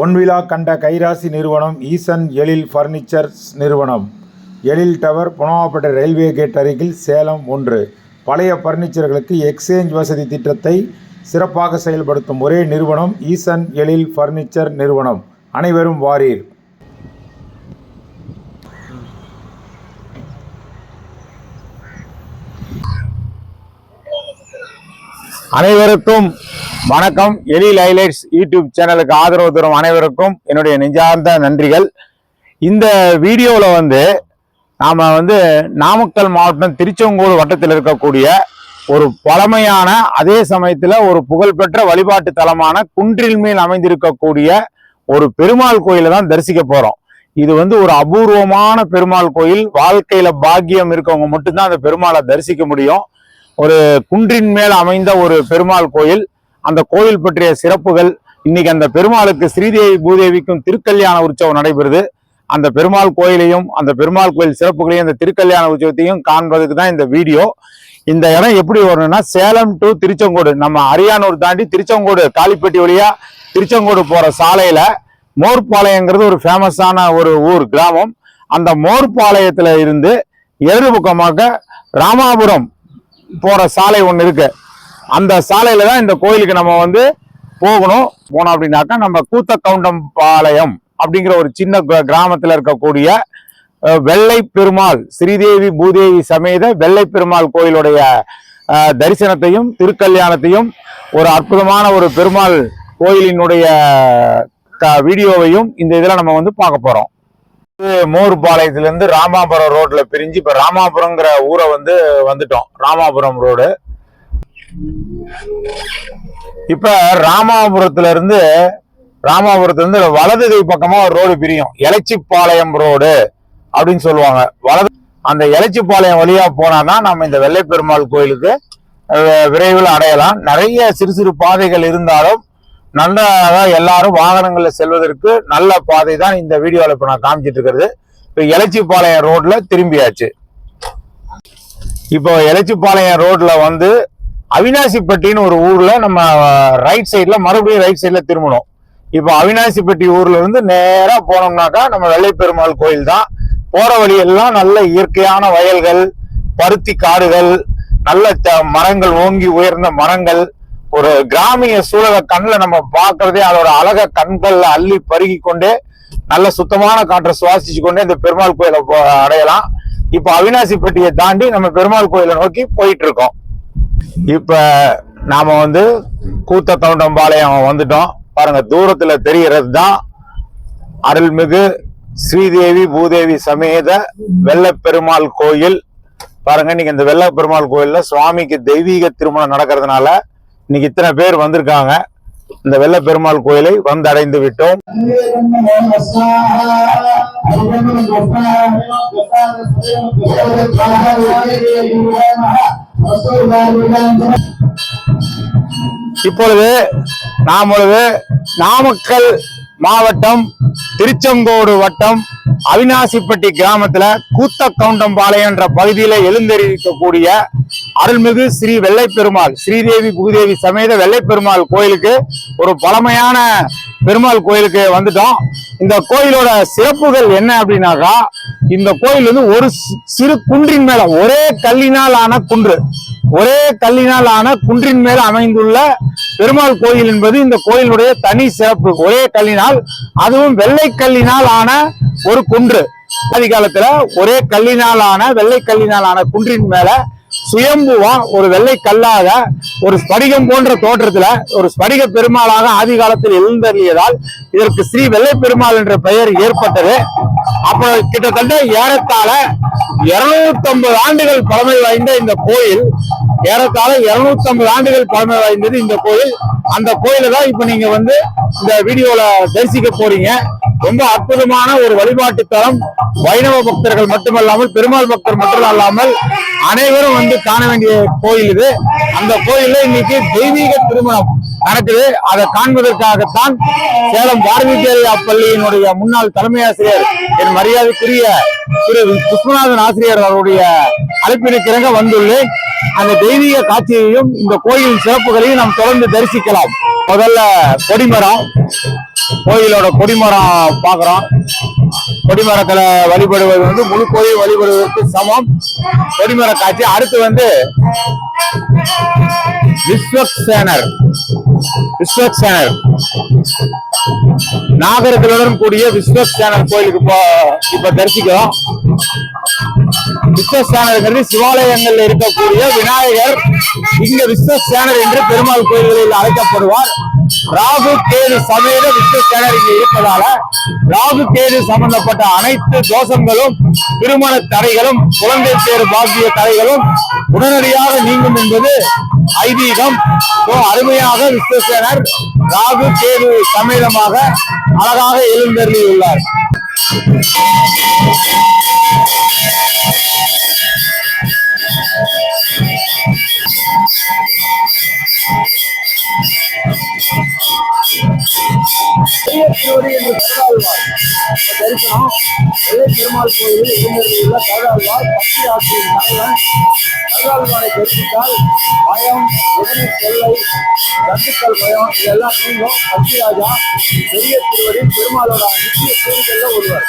பொன்விழா கண்ட கைராசி நிறுவனம் ஈசன் எழில் ஃபர்னிச்சர்ஸ் நிறுவனம். Ezhil tower Punavappettai railway gate அருகில் சேலம் ஒன்று. பழைய ஃபர்னிச்சர்களுக்கு எக்ஸ்சேஞ்ச் வசதி திட்டத்தை சிறப்பாக செயல்படுத்தும் ஒரே நிறுவனம் ஈசன் எழில் ஃபர்னிச்சர் நிறுவனம். அனைவரும் வாரீர். அனைவருக்கும் வணக்கம். எலி லைலைட்ஸ் யூடியூப் சேனலுக்கு ஆதரவு தரும் அனைவருக்கும் என்னுடைய நெஞ்சார்ந்த நன்றிகள். இந்த வீடியோவில் வந்து நாம் வந்து நாமக்கல் மாவட்டம் திருச்செங்கோடு வட்டத்தில் இருக்கக்கூடிய ஒரு பழமையான அதே சமயத்தில் ஒரு புகழ்பெற்ற வழிபாட்டு தலமான குன்றில் மேல் அமைந்திருக்கக்கூடிய ஒரு பெருமாள் கோயிலை தான் தரிசிக்க போகிறோம் இது வந்து ஒரு அபூர்வமான பெருமாள் கோயில். வாழ்க்கையில பாக்கியம் இருக்கவங்க மட்டும்தான் அந்த பெருமாளை தரிசிக்க முடியும். ஒரு குன்றின் மேல் அமைந்த ஒரு பெருமாள் கோயில். அந்த கோயில் பற்றிய சிறப்புகள் இன்னைக்கு அந்த பெருமாளுக்கு ஸ்ரீதேவி பூதேவிக்கும் திருக்கல்யாண உற்சவம் நடைபெறுது. அந்த பெருமாள் கோயிலையும் அந்த பெருமாள் கோயில் சிறப்புகளையும் அந்த திருக்கல்யாண உற்சவத்தையும் காண்பதுக்கு தான் இந்த வீடியோ. இந்த இடம் எப்படி வரணும்னா சேலம் டு திருச்செங்கோடு நம்ம அரியானூர் தாண்டி திருச்செங்கோடு காளிப்பட்டி வழியா திருச்செங்கோடு போற சாலையில மோர்பாளையங்கிறது ஒரு ஃபேமஸான ஒரு ஊர் கிராமம். அந்த மோர்பாளையத்துல இருந்து இடது பக்கமாக ராமாபுரம் போகிற சாலை ஒன்று இருக்கு. அந்த சாலையில தான் இந்த கோயிலுக்கு நம்ம வந்து போகணும். போனோம் அப்படின்னாக்கா நம்ம கூத்த கவுண்டம் பாளையம் அப்படிங்கிற ஒரு சின்ன கிராமத்தில் இருக்கக்கூடிய வெள்ளை பெருமாள் ஸ்ரீதேவி பூதேவி சமேத வெள்ளை பெருமாள் கோயிலுடைய தரிசனத்தையும் திருக்கல்யாணத்தையும் ஒரு அற்புதமான ஒரு பெருமாள் கோயிலினுடைய க- வீடியோவையும் இந்த இதில் நம்ம வந்து பார்க்க போகிறோம் மோர்பாளையத்துலேருந்து ராமாபுரம் ரோட்ல பிரிஞ்சு இப்ப ராமாபுரங்கிற ஊரை வந்து வந்துட்டோம். ராமாபுரம் ரோடு. இப்ப ராமாபுரத்துல இருந்து ராமாபுரத்துல இருந்து வலது கை பக்கமா ஒரு ரோடு பிரியும். எலச்சிப்பாளையம் ரோடு அப்படின்னு சொல்லுவாங்க. வலது அந்த எலச்சிப்பாளையம் வழியா போனாதான் நம்ம இந்த வெள்ளைப்பெருமாள் கோயிலுக்கு விரைவில் அடையலாம். நிறைய சிறு சிறு பாதைகள் இருந்தாலும் நன்றாக எல்லாரும் வாகனங்களில் செல்வதற்கு நல்ல பாதை தான் இந்த வீடியோவில் இப்போ நான் காமிச்சிட்டு இருக்கிறது. இப்போ எலச்சிப்பாளையம் ரோட்ல திரும்பியாச்சு. இப்போ எலச்சிப்பாளையம் ரோட்ல வந்து அவினாசிப்பட்டின்னு ஒரு ஊர்ல நம்ம ரைட் சைட்ல மறுபடியும் ரைட் சைட்ல திரும்பணும். இப்போ அவினாசிப்பட்டி ஊர்ல இருந்து நேராக போனோம்னாக்கா நம்ம வெள்ளைப்பெருமாள் கோயில் தான். போற வழியெல்லாம் நல்ல இயற்கையான வயல்கள் பருத்தி காடுகள் நல்ல த- மரங்கள் ஓங்கி உயர்ந்த மரங்கள் ஒரு கிராமிய சூழலை கண்ணில் நம்ம பார்க்கறதே அதோட அழக கண்கள்ல அள்ளி பருகி கொண்டே நல்ல சுத்தமான காற்றை சுவாசிச்சு கொண்டே இந்த பெருமாள் கோயிலை அடையலாம் அடையலாம். இப்ப அவினாசிப்பட்டியை தாண்டி நம்ம பெருமாள் கோயிலை நோக்கி போயிட்டு இருக்கோம் இப்ப நாம வந்து கூத்த தவுண்டம்பாளையம் வந்துட்டோம். பாருங்க தூரத்துல தெரிகிறது தான் அருள்மிகு ஸ்ரீதேவி பூதேவி சமேத வெள்ளப்பெருமாள் கோயில். பாருங்க இன்னைக்கு இந்த வெள்ளப்பெருமாள் கோயில்ல சுவாமிக்கு தெய்வீக திருமணம் நடக்கிறதுனால இன்னைக்கு இத்தனை பேர் வந்திருக்காங்க. இந்த வெள்ளப்பெருமாள் கோயிலை வந்தடைந்து விட்டோம். இப்பொழுது நாம் பொழுது நாமக்கல் மாவட்டம் திருச்செங்கோடு வட்டம் அவினாசிப்பட்டி கிராமத்துல கூத்த கவுண்டம்பாளையம் என்ற பகுதியில எழுந்தறிவிக்கக்கூடிய அருள்மிகு ஸ்ரீ வெள்ளை பெருமாள் ஸ்ரீதேவி பூதேவி சமேத வெள்ளை பெருமாள் கோயிலுக்கு ஒரு பழமையான பெருமாள் கோயிலுக்கு வந்துட்டோம். இந்த கோயிலோட சிறப்புகள் என்ன அப்படின்னாக்கா இந்த கோயில் வந்து ஒரு சிறு குன்றின் மேல ஒரே கல்லினால் ஆன குன்று. ஒரே கல்லினால் ஆன குன்றின் மேல் அமைந்துள்ள பெருமாள் கோயில் என்பது இந்த கோயிலுடைய தனி சிறப்பு. ஒரே கல்லினால் அதுவும் வெள்ளை கல்லினால் ஆன ஒரு குன்று. அதிகாலத்துல ஒரே கல்லினால் ஆன வெள்ளை கல்லினால் ஆன குன்றின் மேல சுயம்புவா ஒரு வெள்ளை கல்லாக ஒரு ஸ்படிகம் போன்ற தோற்றத்துல ஒரு ஸ்படிக பெருமாளாக ஆதி காலத்தில் எழுந்தறியதால் இதற்கு ஸ்ரீ வெள்ளை பெருமாள் என்ற பெயர் ஏற்பட்டது. அப்ப கிட்டத்தட்ட ஏறத்தாழ 250 ஆண்டுகள் பழமை வாய்ந்த இந்த கோயில். ஏறத்தாழ 250 ஆண்டுகள் பழமை வாய்ந்தது இந்த கோயில். அந்த கோயில தான் இப்ப நீங்க வந்து இந்த வீடியோல தரிசிக்க போறீங்க. ரொம்ப அற்புதமான ஒரு வழிபாட்டு தலம் வைணவ பக்தர்கள் மட்டுமல்லாமல் பெருமாள் பக்தர் மட்டும் அல்லாமல் அனைவரும் வந்து காண வேண்டிய கோயில் இது. அந்த கோயில்ல இன்னைக்கு தெய்வீக திருமணம் நடக்குது. அதை காண்பதற்காகத்தான் சேலம் பாரதி பள்ளியினுடைய முன்னாள் தலைமை ஆசிரியர் என் மரியாதைக்குரிய திரு விஸ்வநாதன் ஆசிரியர் அவருடைய அழைப்பினுக்கிறங்க வந்துள்ளேன். அந்த தெய்வீக காட்சியையும் இந்த கோயில் சிறப்புகளையும் நாம் தொடர்ந்து தரிசிக்கலாம். முதல்ல கொடிமரம் கோயிலோட கொடிமரம் பாக்குறோம் கொடிமரத்துல வழிபடுவது வந்து முழு கோயில் வழிபடுவதற்கு சமம். கொடிமர காட்சி. அடுத்து வந்து விஸ்வக்சேனர். விஸ்வக்சேனர். நாகர்களுடன் கூடிய விஸ்வக்சேனர் கோயிலுக்கு இப்போ இப்ப தரிசிக்கிறோம். விஸ்வஸ்தானங்கிறது சிவாலயங்கள்ல இருக்கக்கூடிய விநாயகர். இங்க விஸ்வசேனர் என்று பெருமாள் கோயில்களில் அழைக்கப்படுவார். ராகு கேது சமேத விஸ்வஸ்தானர் இங்க இருப்பதால ராகு கேது சம்பந்தப்பட்ட அனைத்து தோஷங்களும் திருமண தடைகளும் குழந்தை பேர் பாக்கிய தடைகளும் உடனடியாக நீங்கும் என்பது ஐதீகம். அருமையாக விஸ்வசேனர் ராகு கேது சமேதமாக அழகாக எழுந்தருளியுள்ளார். பெரிய திருவடி என்று கருதாழ்வார் தரிசனம் வெள்ளை பெருமாள் கோயிலில் எழுந்தருளியுள்ள கருதாழ்வார் பக்தி ஆட்சியின் தலைவன் கருதாழ்வாரை தரிசித்தால் பயம் எதிரி தொல்லை கண்டுக்கல் பயம் இதெல்லாம் நீங்கும் பக்தி ராஜா பெரிய திருவடி பெருமாளோட நித்திய கோயில்களில் ஒருவர்.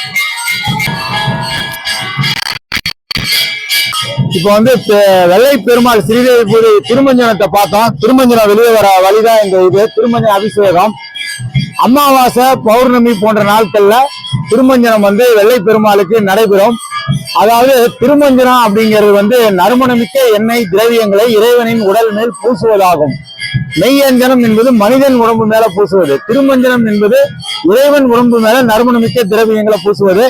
இப்போ வந்து பெ- வெள்ளை பெருமாள் ஸ்ரீதேவி திருமஞ்சனத்தை பார்த்தோம். திருமஞ்சனம் வெளியே வர வழிதான் இந்த இது. திருமஞ்சன அபிஷேகம். அமாவாசை பௌர்ணமி போன்ற நாட்கள்ல திருமஞ்சனம் வந்து வெள்ளை பெருமாளுக்கு நடைபெறும். அதாவது திருமஞ்சனம் அப்படிங்கிறது வந்து நறுமணமிக்க எண்ணெய் திரவியங்களை இறைவனின் உடல் மேல் பூசுவதாகும். மெய்யஞ்சனம் என்பது மனிதன் உடம்பு மேல பூசுவது. திருமஞ்சனம் என்பது இறைவன் உடம்பு மேல நறுமணமிக்க திரவியங்களை பூசுவது.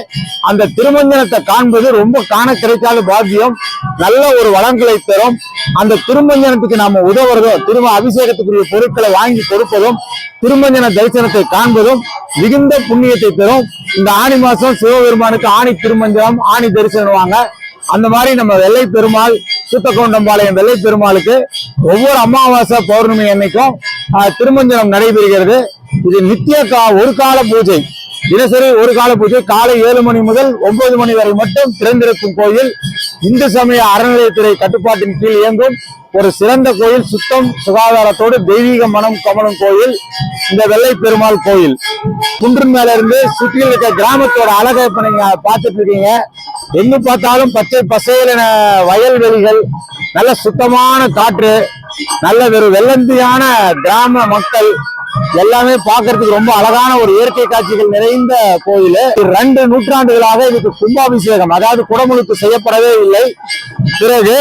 அந்த திருமஞ்சனத்தை காண்பது ரொம்ப காண கிடைக்காத பாக்கியம். நல்ல ஒரு வளங்களை தரும் அந்த திருமஞ்சனத்துக்கு நாம உதவுறதோ திரும்ப அபிஷேகத்துக்குரிய பொருட்களை வாங்கி கொடுப்பதும் திருமஞ்சன தரிசனத்தை காண்பதும் மிகுந்த புண்ணியத்தை தரும் இந்த ஆணி மாசம் சிவபெருமானுக்கு ஆணி திருமஞ்சனம் ஆணி தரிசனம் வாங்க அந்த மாதிரி நம்ம வெள்ளை பெருமாள் சுத்தக்கோண்டம்பாளையம் வெள்ளை பெருமாளுக்கு ஒவ்வொரு அமாவாசை பௌர்ணமி அன்னைக்கும் திருமஞ்சனம் நடைபெறுகிறது. இது நித்திய கா ஒரு கால பூஜை. தினசரி ஒரு கால பூஜை. காலை ஏழு மணி முதல் ஒன்பது மணி வரை மட்டும் திறந்திருக்கும் கோயில். இந்து சமய அறநிலையத்துறை கட்டுப்பாட்டின் கீழ் இயங்கும் ஒரு சிறந்த கோயில் சுத்தம் சுகாதாரத்தோடு தெய்வீக மனம் கமலும் கோயில் இந்த வெள்ளை பெருமாள் கோயில். குன்றின் மேல இருந்து சுற்றியில் இருக்க கிராமத்தோட அழகை இப்ப நீங்க பார்த்துட்டு இருக்கீங்க. எங்கு பார்த்தாலும் பச்சை பசையில வயல்வெளிகள் நல்ல சுத்தமான காற்று நல்ல வெறும் வெள்ளந்தியான கிராம மக்கள் எல்லாமே பார்க்கறதுக்கு ரொம்ப அழகான ஒரு இயற்கை காட்சிகள் நிறைந்த கோயில். ரெண்டு நூற்றாண்டுகளாக இதுக்கு கும்பாபிஷேகம் அதாவது குடமுழுக்கு செய்யப்படவே இல்லை. பிறகு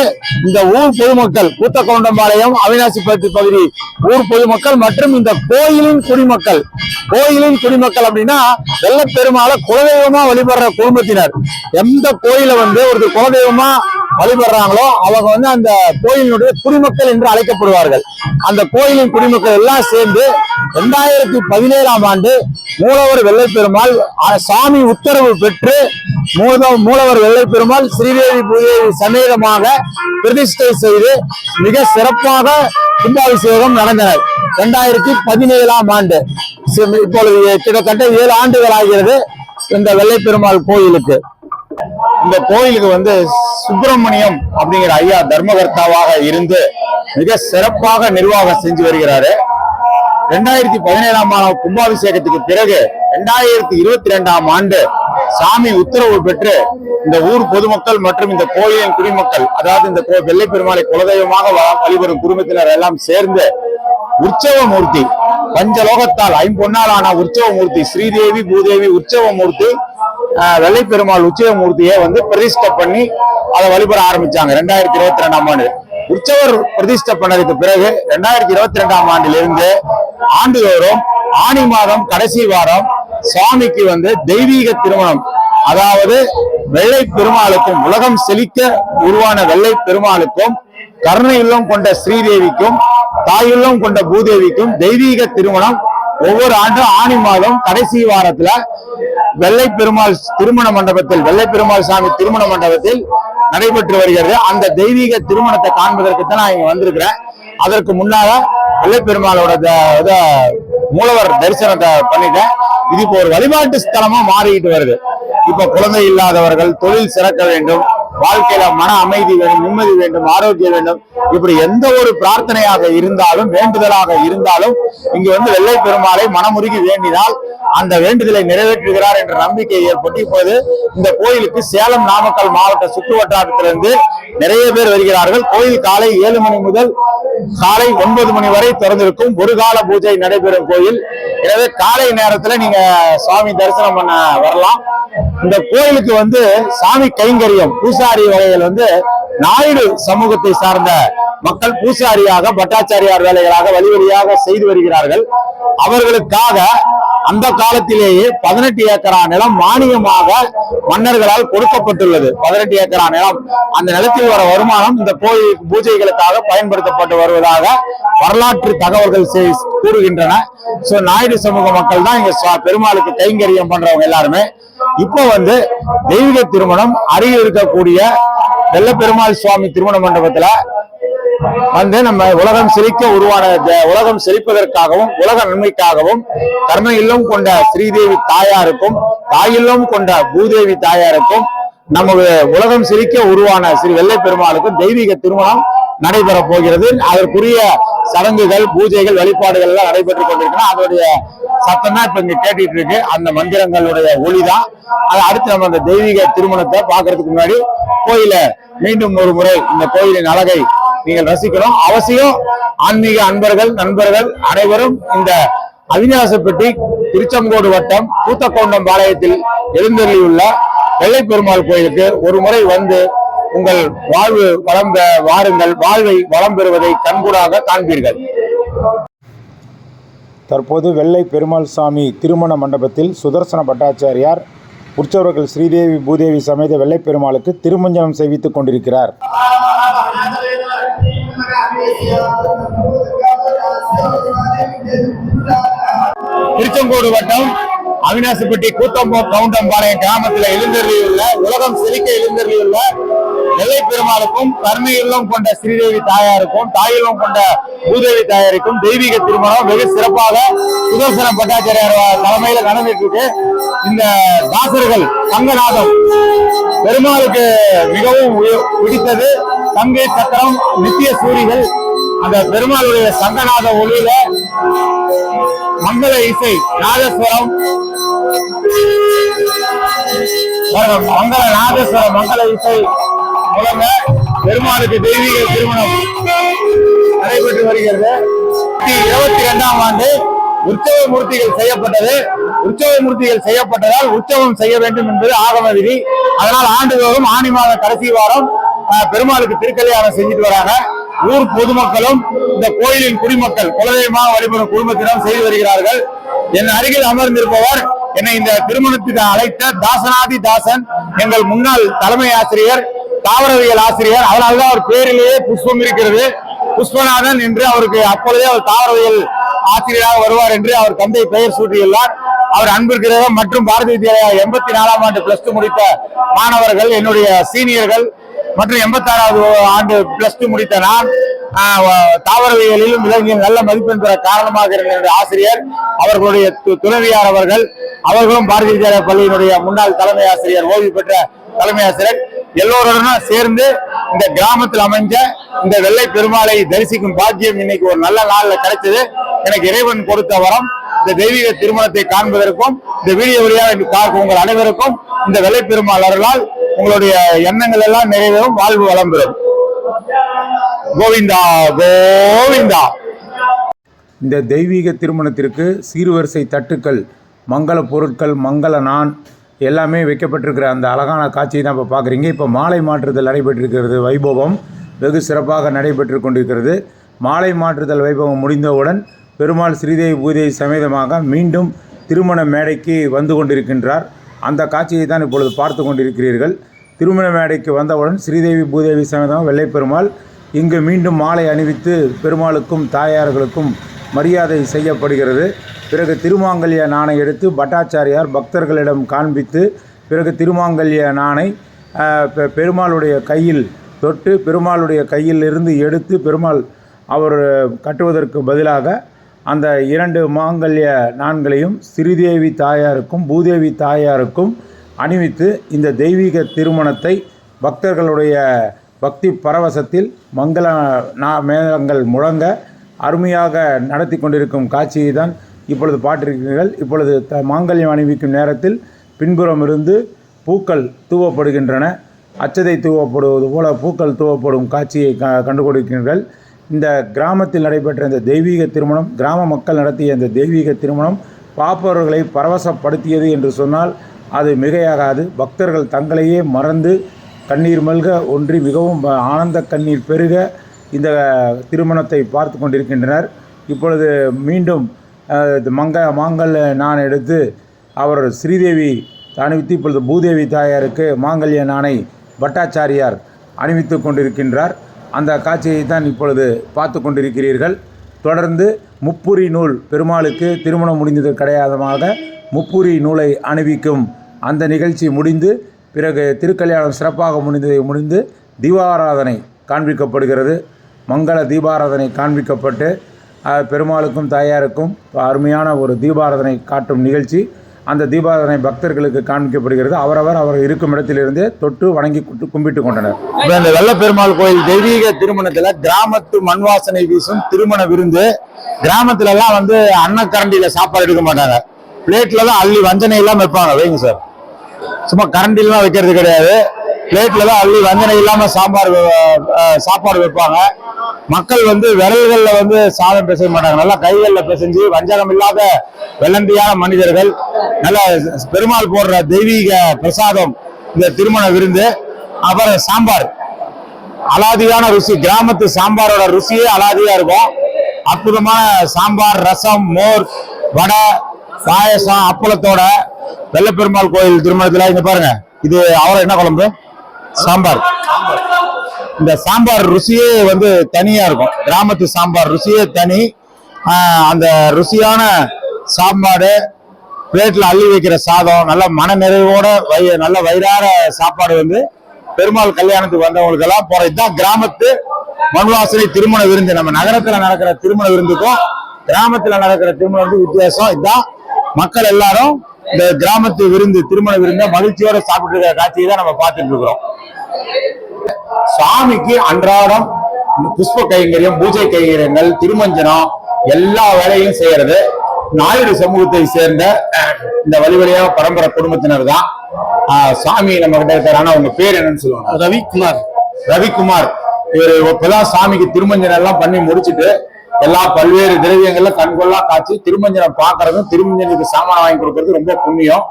இந்த ஊர் பொதுமக்கள் கூத்தக்கவுண்டம்பாளையம் அவினாசிப்பட்டி பகுதி ஊர் பொதுமக்கள் மற்றும் இந்த கோயிலின் குடிமக்கள். கோயிலின் குடிமக்கள் அப்படின்னா வெள்ளப்பெருமாளை குலதெய்வமா வழிபடுற குடும்பத்தினர். எந்த கோயிலை வந்து ஒரு குலதெய்வமா வழிபடுறாங்களோ அவங்க வந்து அந்த கோயிலினுடைய குடிமக்கள் என்று அழைக்கப்படுவார்கள். அந்த கோயிலின் குடிமக்கள் எல்லாம் சேர்ந்து ரெண்டாயிரத்தி பதினேழாம் ஆண்டு மூலவர் வெள்ளை பெருமாள் சாமி உத்தரவு பெற்று மூலவர் வெள்ளை பெருமாள் ஸ்ரீதேவி பூதேவி சமேதமாக பிரதிஷ்டை செய்து மிக சிறப்பாக கும்பாபிஷேகம் நடந்தனர். ரெண்டாயிரத்தி பதினேழாம் ஆண்டு. இப்பொழுது கிட்டத்தட்ட ஏழு ஆண்டுகள் ஆகிறது இந்த வெள்ளை பெருமாள் கோயிலுக்கு. இந்த கோயிலுக்கு வந்து சுப்பிரமணியம் அப்படிங்கிற ஐயா தர்மகர்த்தாவாக இருந்து மிக சிறப்பாக நிர்வாகம் செஞ்சு வருகிறாரு. ரெண்டாயிரத்தி பதினேழாம் ஆண்டு கும்பாபிஷேகத்துக்கு பிறகு ரெண்டாயிரத்தி இருபத்தி ரெண்டாம் ஆண்டு சாமி உத்தரவு பெற்று இந்த ஊர் பொதுமக்கள் மற்றும் இந்த கோயிலின் குடிமக்கள் அதாவது இந்த கோ- வெள்ளை பெருமாளை குலதெய்வமாக வ- வழிபடும் குடும்பத்தினர் எல்லாம் சேர்ந்து உற்சவ மூர்த்தி பஞ்சலோகத்தால் ஐம்பொன்னால் ஆன உற்சவமூர்த்தி ஸ்ரீதேவி பூதேவி உற்சவ மூர்த்தி வெள்ளை பெருமாள் உற்சவமூர்த்தியை வந்து பிரதிஷ்டை பண்ணி அதை வழிபட ஆரம்பிச்சாங்க ரெண்டாயிரத்தி இருபத்தி ரெண்டாம் ஆண்டு. உற்சவர் பிரதிஷ்டை பண்ணதுக்கு பிறகு ரெண்டாயிரத்தி இருபத்தி ரெண்டாம் ஆண்டிலிருந்து ஆண்டுதோறும் ஆணி மாதம் கடைசி வாரம் சுவாமிக்கு வந்து தெய்வீக திருமணம். அதாவது வெள்ளை பெருமாளுக்கும் உலகம் செழிக்க உருவான வெள்ளை பெருமாளுக்கும் கருணையுள்ளம் கொண்ட ஸ்ரீதேவிக்கும் தாயுள்ளம் கொண்ட பூதேவிக்கும் தெய்வீக திருமணம் ஒவ்வொரு ஆண்டும் ஆணி மாதம் கடைசி வாரத்துல வெள்ளை பெருமாள் திருமண மண்டபத்தில் வெள்ளை பெருமாள் சாமி திருமண மண்டபத்தில் நடைபெற்று வருகிறது. அந்த தெய்வீக திருமணத்தை காண்பதற்கு தான் நான் இங்க வந்திருக்கிறேன். அதற்கு முன்னால வெள்ளை பெருமாளோட இத மூலவர் தரிசனத்தை பண்ணிட்டேன். இது இப்போ ஒரு வழிபாட்டு ஸ்தலமா மாறிக்கிட்டு வருது. இப்ப குழந்தை இல்லாதவர்கள் தொழில் சிறக்க வேண்டும். வாழ்க்கையில மன அமைதி வேண்டும் நிம்மதி வேண்டும் ஆரோக்கியம் வேண்டும். இப்படி எந்த ஒரு பிரார்த்தனையாக இருந்தாலும் வேண்டுதலாக இருந்தாலும் இங்க வந்து வெள்ளை பெருமாளை மனமுருகி வேண்டினால் அந்த வேண்டுதலை நிறைவேற்றுகிறார் என்ற நம்பிக்கை ஏற்பட்டு இப்போது இந்த கோயிலுக்கு சேலம் நாமக்கல் மாவட்ட சுற்று வட்டாரத்திலிருந்து நிறைய பேர் வருகிறார்கள். கோயில் காலை ஏழு மணி முதல் காலை ஒன்பது மணி வரை திறந்திருக்கும். ஒரு கால பூஜை நடைபெறும் கோயில். எனவே காலை நேரத்துல நீங்க சுவாமி தரிசனம் பண்ண வரலாம். இந்த கோயிலுக்கு வந்து சாமி கைங்கரியம் பூசா பூசாரி வகைகள் வந்து நாயுடு சமூகத்தை சார்ந்த மக்கள் பூசாரியாக பட்டாச்சாரியார் வேலைகளாக வழிவழியாக செய்து வருகிறார்கள். அவர்களுக்காக அந்த காலத்திலேயே பதினெட்டு ஏக்கரா நிலம் மானியமாக மன்னர்களால் கொடுக்கப்பட்டுள்ளது. பதினெட்டு ஏக்கரா நிலம். அந்த நிலத்தில் வர வருமானம் இந்த கோயில் பூஜைகளுக்காக பயன்படுத்தப்பட்டு வருவதாக வரலாற்று தகவல்கள் செய்- கூறுகின்றன. சோ நாயுடு சமூக மக்கள் தான் இங்க பெருமாளுக்கு கைங்கரியம் பண்றவங்க எல்லாருமே. இப்போ வந்து தெய்வீக திருமணம் அருகில் இருக்கக்கூடிய வெள்ளப்பெருமாள் சுவாமி திருமண மண்டபத்துல வந்து நம்ம உலகம் செழிக்க உருவான உலகம் செழிப்பதற்காகவும் உலக நன்மைக்காகவும் கர்ம இல்லம் கொண்ட ஸ்ரீதேவி தாயாருக்கும் தாயில்லம் கொண்ட பூதேவி தாயாருக்கும் நமது உலகம் சிரிக்க உருவான ஸ்ரீ வெள்ளை பெருமாளுக்கும் தெய்வீக திருமணம் நடைபெற போகிறது. அதற்குரிய சடங்குகள் பூஜைகள் வழிபாடுகள் எல்லாம் நடைபெற்றுக் கொண்டிருக்கின்றன. அதோடைய சத்தம் தான் இப்ப இங்க கேட்டுட்டு இருக்கு. அந்த மந்திரங்களுடைய ஒளிதான். அதை அடுத்து நம்ம அந்த தெய்வீக திருமணத்தை பார்க்கறதுக்கு முன்னாடி கோயில மீண்டும் ஒரு முறை இந்த கோயிலின் அழகை நீங்கள் ரசிக்கணும் அவசியம் ஆன்மீக அன்பர்கள் நண்பர்கள் அனைவரும் இந்த அவிநாசப்பட்டி திருச்செங்கோடு வட்டம் கூத்தக்கோண்டம் பாளையத்தில் எழுந்தருளியுள்ள வெள்ளை பெருமாள் கோயிலுக்கு ஒரு முறை வந்து உங்கள் வாழ்வு வளம் வாருங்கள் வாழ்வை வளம் பெறுவதை கண்கூடாக காண்பீர்கள். தற்போது வெள்ளை பெருமாள் சாமி திருமண மண்டபத்தில் சுதர்சன பட்டாச்சாரியார் உற்சவர்கள் ஸ்ரீதேவி பூதேவி சமேத வெள்ளை பெருமாளுக்கு திருமஞ்சனம் செய்வித்துக் கொண்டிருக்கிறார். திருச்செங்கோடு வட்டம் அவினாசிப்பட்டி கூத்தம்போ கவுண்டம்பாளையம் கிராமத்தில் எழுந்தருளியுள்ள உலகம் சிரிக்க எழுந்தருளியுள்ள வெள்ளை பெருமாளுக்கும் கருணையுள்ளம் கொண்ட ஸ்ரீதேவி தாயாருக்கும் தாயுள்ளம் கொண்ட பூதேவி தாயாருக்கும் தெய்வீக திருமணம் வெகு சிறப்பாக சுதர்சன பட்டாச்சாரியார் தலைமையில நடந்துட்டு இருக்கு இந்த தாசர்கள் சங்கநாதம் பெருமாளுக்கு மிகவும் பிடித்தது. தங்கை சக்கரம் நித்திய சூரிகள் அந்த பெருமாளுடைய சங்கநாத ஒளியில மங்கள இசை நாதஸ்வரம் மங்கள நாதஸ்வரம் மங்கள இசை முழங்க பெருமாளுக்கு தெய்வீக திருமணம் நடைபெற்று வருகிறது. இருபத்தி இரண்டாம் ஆண்டு உற்சவ மூர்த்திகள் செய்யப்பட்டது. உற்சவ மூர்த்திகள் செய்யப்பட்டதால் உற்சவம் செய்ய வேண்டும் என்பது ஆகம விதி. அதனால் ஆண்டுதோறும் ஆணி மாத கடைசி வாரம் பெருமாளுக்கு திருக்கல்யாணம் செஞ்சுட்டு வராங்க. ஊர் பொதுமக்களும் இந்த கோயிலின் குடிமக்கள் குலதெய்வமாக வழிபடும் குடும்பத்திடம் செய்து வருகிறார்கள். என் அருகில் அமர்ந்திருப்பவர் என்னை இந்த திருமணத்துக்கு அழைத்த தாசனாதி தாசன் எங்கள் முன்னாள் தலைமை ஆசிரியர் தாவரவியல் ஆசிரியர். அதனால்தான் அவர் பேரிலேயே புஷ்பம் இருக்கிறது. புஷ்பநாதன் என்று அவருக்கு அப்பொழுதே அவர் தாவரவியல் ஆசிரியராக வருவார் என்று அவர் தந்தை பெயர் சூட்டியுள்ளார். அவர் அன்பிற்கிறவர் மற்றும் பாரதிய வித்யாலயா எண்பத்தி நாலாம் ஆண்டு பிளஸ் டூ முடித்த மாணவர்கள் என்னுடைய சீனியர்கள் மற்றும் எண்பத்தாறாவது ஆண்டு பிளஸ் டூ முடித்த நான். தாவரவியலிலும் விலங்கியல் நல்ல மதிப்பெண் பெற காரணமாக இருந்த ஆசிரியர் அவர்களுடைய து- துணைவியார் அவர்கள் அவர்களும் பாரதிய வித்யாலயா பள்ளியினுடைய முன்னாள் தலைமை ஆசிரியர் ஓய்வு பெற்ற தலைமை ஆசிரியர் எல்லோருடனும் சேர்ந்து இந்த கிராமத்தில் அமைஞ்ச இந்த வெள்ளை பெருமாளை தரிசிக்கும் பாக்கியம் இன்னைக்கு ஒரு நல்ல நாள்ல கிடைச்சது. எனக்கு இறைவன் கொடுத்த வரம் இந்த தெய்வீக திருமணத்தை காண்பதற்கும் இந்த வீடியோ வழியாக பார்க்கும் உங்கள் அனைவருக்கும் இந்த வெள்ளை பெருமாள் அருளால் உங்களுடைய எண்ணங்கள் எல்லாம் நிறைவேறும் வாழ்வு வளம் பெறும். கோவிந்தா கோவிந்தா. இந்த தெய்வீக திருமணத்திற்கு சீர்வரிசை தட்டுக்கள் மங்கள பொருட்கள் மங்கள நான் எல்லாமே வைக்கப்பட்டிருக்கிற அந்த அழகான காட்சியை தான் இப்போ பார்க்குறீங்க. இப்போ மாலை மாற்றுதல் நடைபெற்றிருக்கிறது வைபவம். வெகு சிறப்பாக நடைபெற்று கொண்டிருக்கிறது. மாலை மாற்றுதல் வைபவம் முடிந்தவுடன் பெருமாள் ஸ்ரீதேவி பூதேவி சமேதமாக மீண்டும் திருமண மேடைக்கு வந்து கொண்டிருக்கின்றார். அந்த காட்சியை தான் இப்பொழுது பார்த்து கொண்டிருக்கிறீர்கள். திருமண மேடைக்கு வந்தவுடன் ஸ்ரீதேவி பூதேவி சமேதமாக வெள்ளை பெருமாள் இங்கு மீண்டும் மாலை அணிவித்து பெருமாளுக்கும் தாயார்களுக்கும் மரியாதை செய்யப்படுகிறது. பிறகு திருமாங்கல்ய நாணை எடுத்து பட்டாச்சாரியார் பக்தர்களிடம் காண்பித்து பிறகு திருமாங்கல்ய நாணை பெ- பெருமாளுடைய கையில் தொட்டு பெருமாளுடைய கையில் இருந்து எடுத்து பெருமாள் அவர் கட்டுவதற்கு பதிலாக அந்த இரண்டு மாங்கல்ய நான்களையும் ஸ்ரீதேவி தாயாருக்கும் பூதேவி தாயாருக்கும் அணிவித்து இந்த தெய்வீக திருமணத்தை பக்தர்களுடைய பக்தி பரவசத்தில் மங்கள நா மேளங்கள் முழங்க அருமையாக நடத்தி கொண்டிருக்கும் காட்சியை தான் இப்பொழுது பாட்டிருக்கிறீர்கள் இப்பொழுது த மாங்கல்யம் அணிவிக்கும் நேரத்தில் பின்புறம் இருந்து பூக்கள் தூவப்படுகின்றன. அச்சதை தூவப்படுவது போல பூக்கள் தூவப்படும் காட்சியை க கண்டுகொடுக்கிறீர்கள் இந்த கிராமத்தில் நடைபெற்ற இந்த தெய்வீக திருமணம் கிராம மக்கள் நடத்திய இந்த தெய்வீக திருமணம் பார்ப்பவர்களை பரவசப்படுத்தியது என்று சொன்னால் அது மிகையாகாது. பக்தர்கள் தங்களையே மறந்து கண்ணீர் மல்க ஒன்றி மிகவும் ஆனந்த கண்ணீர் பெருக இந்த திருமணத்தை பார்த்து கொண்டிருக்கின்றனர். இப்பொழுது மீண்டும் இது மங்க மாங்கல் நான் எடுத்து அவர் ஸ்ரீதேவி அணிவித்து இப்பொழுது பூதேவி தாயாருக்கு மாங்கல்ய நாணை பட்டாச்சாரியார் அணிவித்து கொண்டிருக்கின்றார். அந்த காட்சியை தான் இப்பொழுது பார்த்து கொண்டிருக்கிறீர்கள். தொடர்ந்து முப்புரி நூல் பெருமாளுக்கு திருமணம் முடிந்தது கிடையாதமாக முப்புரி நூலை அணிவிக்கும் அந்த நிகழ்ச்சி முடிந்து பிறகு திருக்கல்யாணம் சிறப்பாக முடிந்ததை முடிந்து தீபாராதனை காண்பிக்கப்படுகிறது. மங்கள தீபாராதனை காண்பிக்கப்பட்டு பெருமாளுக்கும் தாயாருக்கும் அருமையான ஒரு தீபாராதனை காட்டும் நிகழ்ச்சி. அந்த தீபாராதனை பக்தர்களுக்கு காண்பிக்கப்படுகிறது. அவரவர் அவர் இருக்கும் இடத்திலிருந்தே தொட்டு வணங்கி கும்பிட்டு கொண்டனர். இந்த வெள்ளப்பெருமாள் கோயில் தெய்வீக திருமணத்துல கிராமத்து மண் வாசனை வீசும் திருமண விருந்து. கிராமத்துல எல்லாம் வந்து அன்னக்கரண்டியில சாப்பாடு எடுக்க மாட்டாங்க. பிளேட்ல தான் அள்ளி வஞ்சனை எல்லாம் வைப்பாங்க. வைங்க சார். சும்மா கரண்டிலாம் வைக்கிறது கிடையாது. பிளேட்ல தான் அள்ளி வஞ்சனை இல்லாம சாம்பார் வ- சாப்பாடு வைப்பாங்க. மக்கள் வந்து விரல்கள்ல வந்து சாதம் பிசைய மாட்டாங்க. நல்லா கைகளில் பிசைஞ்சு வஞ்சகம் இல்லாத வெள்ளந்தியான மனிதர்கள் நல்ல பெருமாள் போடுற தெய்வீக பிரசாதம் இந்த திருமண விருந்து அப்புறம் சாம்பார். அலாதியான ருசி கிராமத்து சாம்பாரோட ருசியே அலாதியா இருக்கும். அற்புதமான சாம்பார் ரசம் மோர் வடை பாயசம் அப்பளத்தோட வெள்ளப்பெருமாள் கோயில் திருமணத்துல இங்க பாருங்க. இது அவரை என்ன குழம்பு? சாம்பார். இந்த சாம்பார் ருசியே வந்து தனியா இருக்கும். கிராமத்து சாம்பார் ருசியே தனி. அந்த ருசியான சாம்பாடு பிளேட்ல அள்ளி வைக்கிற சாதம் நல்ல மன நிறைவோட வய நல்ல வயிறார சாப்பாடு வந்து பெருமாள் கல்யாணத்துக்கு வந்தவங்களுக்கு எல்லாம் போற இதுதான் கிராமத்து மண்வாசனை திருமண விருந்து. நம்ம நகரத்துல நடக்கிற திருமண விருந்துக்கும் கிராமத்துல நடக்கிற திருமண வந்து வித்தியாசம். இதுதான் மக்கள் எல்லாரும் இந்த கிராமத்து விருந்து திருமண விருந்த மகிழ்ச்சியோட சாப்பிட்டு இருக்கிற காட்சியை தான் நம்ம பார்த்துட்டு இருக்கிறோம் சாமிக்கு அன்றாடம் புஷ்ப கைங்கரியம் பூஜை கைங்கரியங்கள் திருமஞ்சனம் எல்லா வேலையும் செய்யறது. நாயுடு சமூகத்தை சேர்ந்த இந்த வழி வழியா பரம்பரை குடும்பத்தினர் தான். சாமி நம்ம கிட்ட இருக்காரு. ஆனா உங்க பேர் என்னன்னு சொல்லுவாங்க ரவிக்குமார். ரவிக்குமார். இவர் இப்பதான் சாமிக்கு திருமஞ்சனம் எல்லாம் பண்ணி முடிச்சிட்டு எல்லா பல்வேறு திரவியங்கள்ல கண்கொள்ளா காட்சி திருமஞ்சனம் பாக்குறதும் திருமஞ்சனுக்கு சாமான் வாங்கி கொடுக்கறது ரொம்ப புண்ணியம்.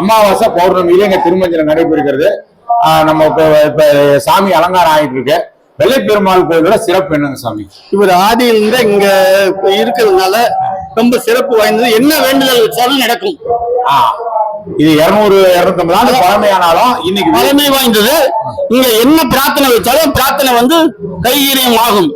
அமாவாசை பௌர்ணமியில இங்க திருமஞ்சனம் நடைபெறுகிறது. நம்ம இப்ப இப்ப சாமி அலங்காரம் ஆயிட்டு இருக்கு வெள்ளை பெருமாள் கோயிலோட சிறப்பு என்னங்க சாமி? இவர் ஆதியிலிருந்து இங்க இருக்கிறதுனால ரொம்ப சிறப்பு வாய்ந்தது. என்ன வேண்டுதல் வச்சாலும் நடக்கும். இது இருநூறு இருநூத்தம்பது ஆண்டு பழமையானாலும் இன்னைக்கு பழமை வாய்ந்தது. இங்க என்ன பிரார்த்தனை வச்சாலும் பிரார்த்தனை வந்து கைகரியம் ஆகும்.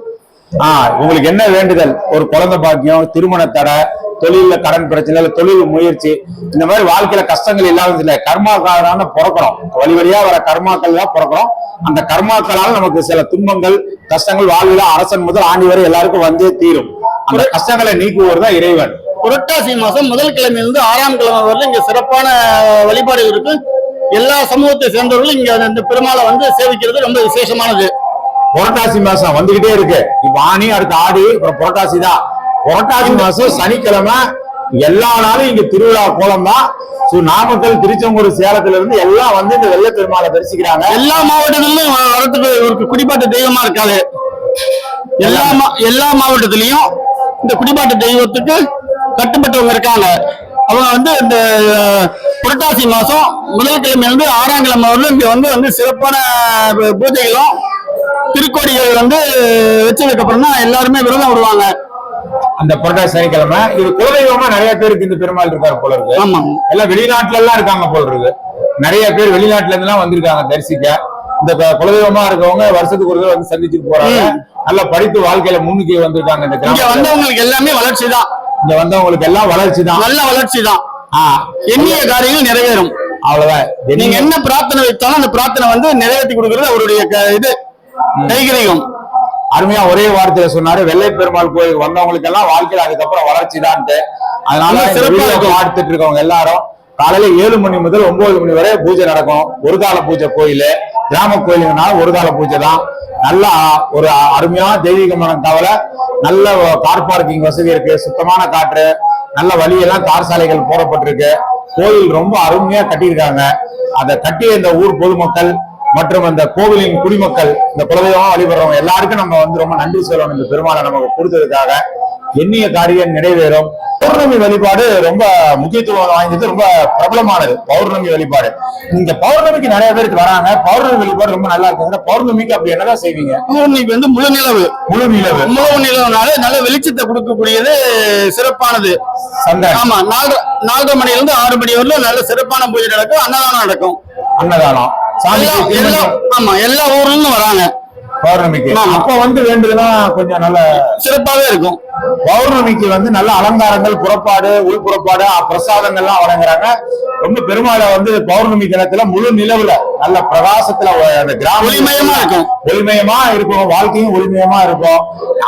ஆ உங்களுக்கு என்ன வேண்டுதல்? ஒரு குழந்தை பாக்கியம் திருமண தடை தொழில கடன் பிரச்சனை இல்ல தொழில் முயற்சி இந்த மாதிரி வாழ்க்கையில கஷ்டங்கள் இல்லாதது இல்ல. கர்மாக்காரான பிறக்கிறோம். வழி வழியா வர கர்மாக்கள் தான் பிறக்கிறோம். அந்த கர்மாக்களால நமக்கு சில துன்பங்கள் கஷ்டங்கள் வாழ்வில அரசன் முதல் ஆண்டி வரை எல்லாருக்கும் வந்தே தீரும். அந்த கஷ்டங்களை நீக்குவர் தான் இறைவன். புரட்டாசி மாசம் முதல் கிழமையிலிருந்து ஆறாம் கிழமை வரல இங்க சிறப்பான வழிபாடு இருக்கு. எல்லா சமூகத்தை சேர்ந்தவர்களும் இங்க இந்த பெருமாளை வந்து சேவிக்கிறது ரொம்ப விசேஷமானது. புரட்டாசி மாசம் வந்துகிட்டே இருக்கு. இப்ப ஆணி அடுத்து ஆடி அப்புறம் புரட்டாசி தான். புரட்டாசி மாசம் சனிக்கிழமை எல்லா நாளும் இங்க திருவிழா கோலம் தான் நாமக்கல் திருச்செங்கோடு சேலத்துல இருந்து எல்லாம் வந்து இந்த வெள்ளை பெருமாளை தரிசிக்கிறாங்க. எல்லா மாவட்டத்திலும் வரத்துக்கு ஒரு குடிப்பாட்டு தெய்வமா இருக்காது. எல்லா எல்லா மாவட்டத்திலையும் இந்த குடிப்பாட்டு தெய்வத்துக்கு கட்டுப்பட்டவங்க இருக்காங்க. அவங்க வந்து இந்த புரட்டாசி மாசம் முதல் கிழமை வந்து ஆறாம் கிழமை வந்து இங்க வந்து வந்து சிறப்பான பூஜைகளும் திருக்கோடிகள் வந்து வச்சதுக்கு அப்புறம் தான் எல்லாருமே விரதம் விடுவாங்க. அந்த புரட்டாசி சனிக்கிழமை இது குலதெய்வமா நிறைய பேருக்கு இந்த பெருமாள் இருக்காரு போல இருக்கு. ஆமா. எல்லாம் வெளிநாட்டுல எல்லாம் இருக்காங்க போல இருக்கு. நிறைய பேர் வெளிநாட்டுல இருந்து எல்லாம் வந்திருக்காங்க தரிசிக்க. இந்த குலதெய்வமா இருக்கவங்க வருஷத்துக்கு ஒரு தடவை வந்து சந்திச்சுட்டு போறாங்க. நல்லா படித்து வாழ்க்கையில முன்னுக்கு வந்திருக்காங்க இந்த கிராமத்துல. வந்தவங்களுக்கு எல்லாமே வளர்ச்சி தான் இங்க வந்தவங்களுக்கு எல்லாம் வளர்ச்சி தான் நல்ல வளர்ச்சி தான் எண்ணிய காரியங்கள் நிறைவேறும். அவ்வளவுதான். நீங்க என்ன பிரார்த்தனை வைத்தாலும் அந்த பிரார்த்தனை வந்து நிறைவேற்றி கொடுக்கறது அவருடைய இது. கைகிரகம் அருமையா ஒரே வார்த்தையில சொன்னாரு. வெள்ளை பெருமாள் கோயிலுக்கு வந்தவங்களுக்கு எல்லாம் வாழ்க்கையில அதுக்கப்புறம் வளர்ச்சி தான்ட்டு அதனால ரொம்ப இந்த சிறப்பா வீடியோ இருக்கும். பார்த்துட்டு இருக்கவங்க எல்லாரும் காலையில ஏழு மணி முதல் ஒன்பது மணி வரை பூஜை நடக்கும். ஒரு கால பூஜை கோயில் கிராம கோயிலுங்கனால ஒரு கால பூஜை தான். நல்லா ஒரு அருமையான தெய்வீக மனம் தவிர நல்ல கார் பார்க்கிங் வசதி இருக்கு. சுத்தமான காற்று நல்ல வழியெல்லாம் தார் சாலைகள் போடப்பட்டிருக்கு. கோயில் ரொம்ப அருமையா கட்டியிருக்காங்க. அதை கட்டிய இந்த ஊர் பொதுமக்கள் மற்றும் அந்த கோவிலின் குடிமக்கள் இந்த குலதெய்வம் வழிபடுறவங்க எல்லாருக்கும் நம்ம வந்து ரொம்ப நன்றி சொல்லணும். இந்த பெருமாளை நமக்கு கொடுத்ததுக்காக எண்ணிய காரியம் நிறைவேறும். பௌர்ணமி வழிபாடு ரொம்ப முக்கியத்துவம் வாய்ந்தது ரொம்ப பிரபலமானது பௌர்ணமி வழிபாடு. இங்க பௌர்ணமிக்கு நிறைய பேருக்கு வராங்க. பௌர்ணமி வழிபாடு ரொம்ப நல்லா இருக்குங்க பௌர்ணமிக்கு அப்படி என்னதான் செய்வீங்க? இன்னைக்கு வந்து முழு நிலவு. முழு நிலவு. முழு நிலவுனால நல்ல வெளிச்சத்தை கொடுக்கக்கூடியது சிறப்பானது. சந்தை ஆமா நாலு நாலரை மணில இருந்து ஆறு மணி வரலும் நல்ல சிறப்பான பூஜை நடக்கும். அன்னதானம் நடக்கும். அன்னதானம். ஆமா எல்லா ஊர்ல வராங்க. பௌர்ணமிக்கு. அப்ப வந்து வேண்டுதுன்னா கொஞ்சம் நல்ல சிறப்பாவே இருக்கும். பௌர்ணமிக்கு வந்து நல்ல அலங்காரங்கள் புறப்பாடு உள் புறப்பாடு பிரசாதங்கள்லாம் வழங்குறாங்க. ரொம்ப பெருமாளை வந்து பௌர்ணமி தினத்துல முழு நிலவுல நல்ல பிரகாசத்துல அந்த கிராம ஒளிமயமா இருக்கும். ஒளிமயமா இருக்கும். வாழ்க்கையும் ஒளிமயமா இருக்கும்.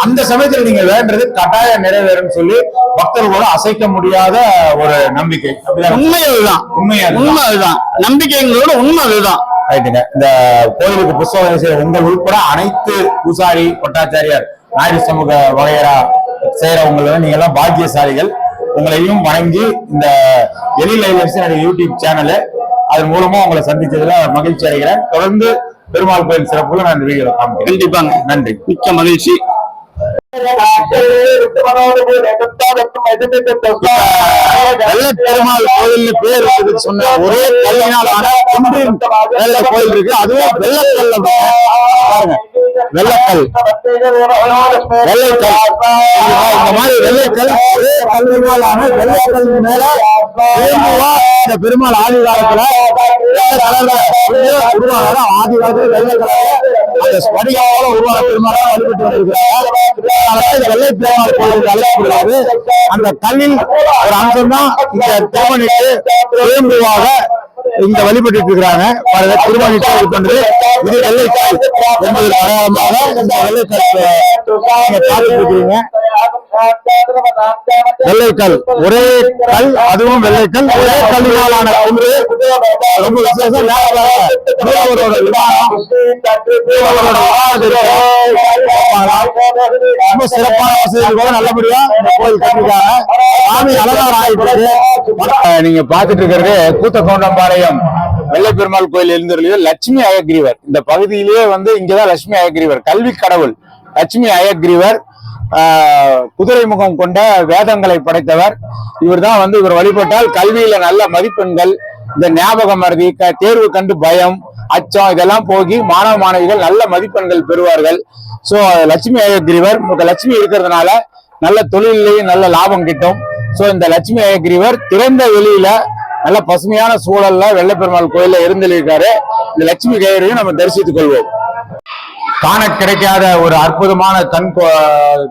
அந்த சமயத்துல நீங்க வேண்டது கட்டாயம் நிறைவேறும்னு சொல்லி பக்தர்களோட அசைக்க முடியாத ஒரு நம்பிக்கை? உண்மை அதுதான். உண்மை. உண்மை அதுதான். நம்பிக்கைங்களோட உண்மை அதுதான். ரைட்டுங்க இந்த கோயிலுக்கு புஸ்தகம் உங்கள் உள்பட அனைத்து பூசாரி பட்டாச்சாரியார் நாயுடு சமூக வகையரா செய்யறவங்கள நீங்க எல்லாம் பாக்கியசாலிகள். உங்களையும் வணங்கி இந்த எலி லைவர்ஸ் என்னுடைய யூடியூப் சேனலு அதன் மூலமா உங்களை சந்திச்சதுல மகிழ்ச்சி அடைகிறேன். தொடர்ந்து பெருமாள் கோயில் சிறப்புகள் நான் இந்த வீடியோல காமிக்கிறேன் கண்டிப்பாங்க. நன்றி. மிக்க மகிழ்ச்சி. பெருமாள் பேர் இருக்குது சொன்ன ஒரே கல்லினால் ஆன வெள்ளை கோயில் இருக்கு. அதுவும் வெள்ளக்கல்ல பாருங்க. வெள்ளக்கல். வெள்ளைக்கல். இந்த மாதிரி வெள்ளைக்கல் ஒரே கல்லினால் ஆன வெள்ளைக்கல் மேல இந்த பெருமாள் ஆதி காலத்துல உருவாக ஆதி காலத்துல வெள்ளை கலர்ல அந்த உருவான பெருமாளா வழிபட்டு வந்திருக்கிறாங்க இந்த வெள்ளை பெருமாள் கோயிலுக்கு அழைக்கப்படுகிறது அந்த கல்லில் ஒரு அம்சம்தான் இந்த திருமணிக்கு வேம்புவாக இங்க வழிபட்டு இருக்கிறாங்க. பாருங்க திருமணிக்கு இது பண்றது இது அடையாளமாக இந்த வெள்ளைக்கால் வெள்ளைக்கல். ஒரே கல் அதுவும் வெள்ளைக்கல். ஒரே கல்லினாலான ஒன்று ரொம்ப விசேஷம். ரொம்ப சிறப்பான வசதிகளோட நல்லபடியா இந்த கோயில் கட்டிருக்காங்க சாமி அலங்காரம் ஆயிட்டு நீங்க பாத்துட்டு இருக்கிறது கூத்தகோண்டம்பாளையம் வெள்ளப்பெருமாள் கோயில் எழுந்தருளிய லட்சுமி அயக்ரீவர். இந்த பகுதியிலேயே வந்து இங்கதான் லட்சுமி அயக்ரீவர் கல்வி கடவுள் லட்சுமி அயக்ரீவர் குதிரை முகம் கொண்ட வேதங்களை படைத்தவர். இவர் தான் வந்து இவர் வழிபட்டால் கல்வியில நல்ல மதிப்பெண்கள் இந்த ஞாபகம் மருதி க- தேர்வு கண்டு பயம் அச்சம் இதெல்லாம் போகி மாணவ மாணவிகள் நல்ல மதிப்பெண்கள் பெறுவார்கள். சோ லட்சுமி அயக்ரீவர் லட்சுமி இருக்கிறதுனால நல்ல தொழிலையும் நல்ல லாபம் கிட்டும். சோ இந்த லட்சுமி அயக்ரீவர் திறந்த வெளியில நல்ல பசுமையான சூழல்ல வெள்ளப்பெருமாள் கோயில இருந்திருக்காரு. இந்த லட்சுமி கயிறையும் நம்ம தரிசித்துக் கொள்வோம். காண கிடைக்காத ஒரு அற்புதமான கண்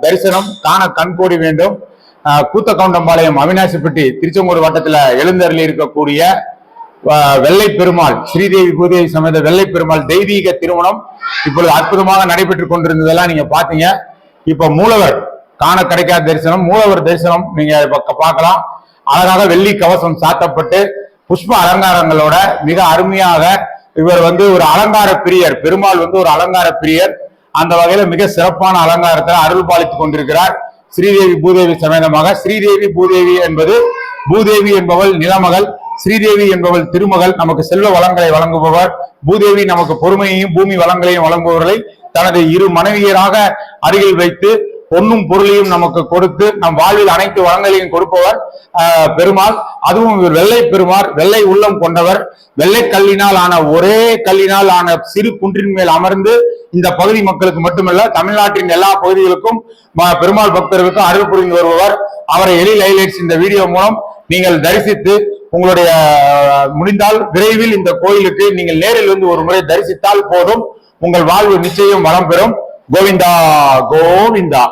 தரிசனம் காண கண்கூடி வேண்டும். கூத்தக்கவுண்டம்பாளையம் அவினாசிப்பட்டி திருச்செங்கோடு வட்டத்துல எழுந்தருளி இருக்கக்கூடிய வெள்ளை பெருமாள் ஸ்ரீதேவி பூதேவி சமேத வெள்ளை பெருமாள் தெய்வீக திருமணம் இப்பொழுது அற்புதமாக நடைபெற்றுக் கொண்டிருந்ததெல்லாம் நீங்க பாத்தீங்க இப்ப மூலவர் காண கிடைக்காத தரிசனம் மூலவர் தரிசனம் நீங்க பார்க்கலாம். அழகாக வெள்ளி கவசம் சாத்தப்பட்டு புஷ்ப அலங்காரங்களோட மிக அருமையாக இவர் வந்து ஒரு அலங்கார பிரியர் பெருமாள் வந்து ஒரு அலங்கார பிரியர். அந்த வகையில மிக சிறப்பான அலங்காரத்தை அருள் பாலித்துக் கொண்டிருக்கிறார். ஸ்ரீதேவி பூதேவி சமேதமாக ஸ்ரீதேவி பூதேவி என்பது பூதேவி என்பவள் நிலமகள். ஸ்ரீதேவி என்பவள் திருமகள் நமக்கு செல்வ வளங்களை வழங்குபவர். பூதேவி நமக்கு பொறுமையையும் பூமி வளங்களையும் வழங்குபவர்களை தனது இரு மனைவியராக அருகில் வைத்து பொன்னும் பொருளையும் நமக்கு கொடுத்து நம் வாழ்வில் அனைத்து வளங்களையும் கொடுப்பவர் பெருமாள். அதுவும் இவர் வெள்ளை பெருமாள் வெள்ளை உள்ளம் கொண்டவர். வெள்ளை கல்லினால் ஆன ஒரே கல்லினால் ஆன சிறு குன்றின் மேல் அமர்ந்து இந்த பகுதி மக்களுக்கு மட்டுமல்ல தமிழ்நாட்டின் எல்லா பகுதிகளுக்கும் ம- பெருமாள் பக்தர்களுக்கும் அருள் புரிந்து வருபவர். அவரை எலி லைலைட்ஸ் இந்த வீடியோ மூலம் நீங்கள் தரிசித்து உங்களுடைய முடிந்தால் விரைவில் இந்த கோயிலுக்கு நீங்கள் நேரில் வந்து ஒரு முறை தரிசித்தால் போதும். உங்கள் வாழ்வு நிச்சயம் வளம் பெறும். கோவிந்தா கோவிந்தா.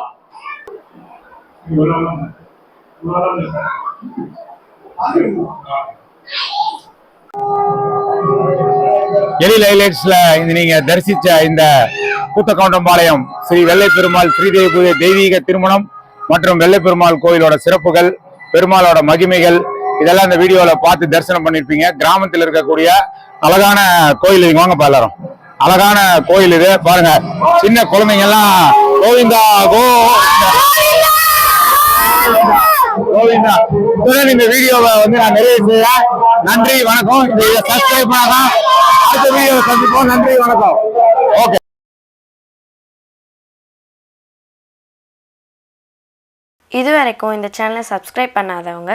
எலி லைலைட்ஸ்ல இந்த நீங்க தரிசிச்ச இந்த கூத்தக்கவுண்டம்பாளையம் ஸ்ரீ வெள்ளை பெருமாள் ஸ்ரீதேவி தெய்வீக திருமணம் மற்றும் வெள்ளை பெருமாள் கோயிலோட சிறப்புகள் பெருமாளோட மகிமைகள் இதெல்லாம் இந்த வீடியோல பார்த்து தரிசனம் பண்ணிருப்பீங்க. கிராமத்தில் இருக்கக்கூடிய அழகான கோயில் இவங்க வாங்கப்பா எல்லாரும். அழகான கோயில் இது. பாருங்க. சின்ன குழந்தைங்க எல்லாம் கோவிந்தா. கோவிந்தா இந்த வீடியோவை வந்து நான் நிறைவு செய்ய நன்றி வணக்கம். இந்த சப்ஸ்கிரைப் பண்ணாதான் அடுத்த வீடியோவை சந்திப்போம். நன்றி வணக்கம். ஓகே இது வரைக்கும் இந்த சேனலை சப்ஸ்கிரைப் பண்ணாதவங்க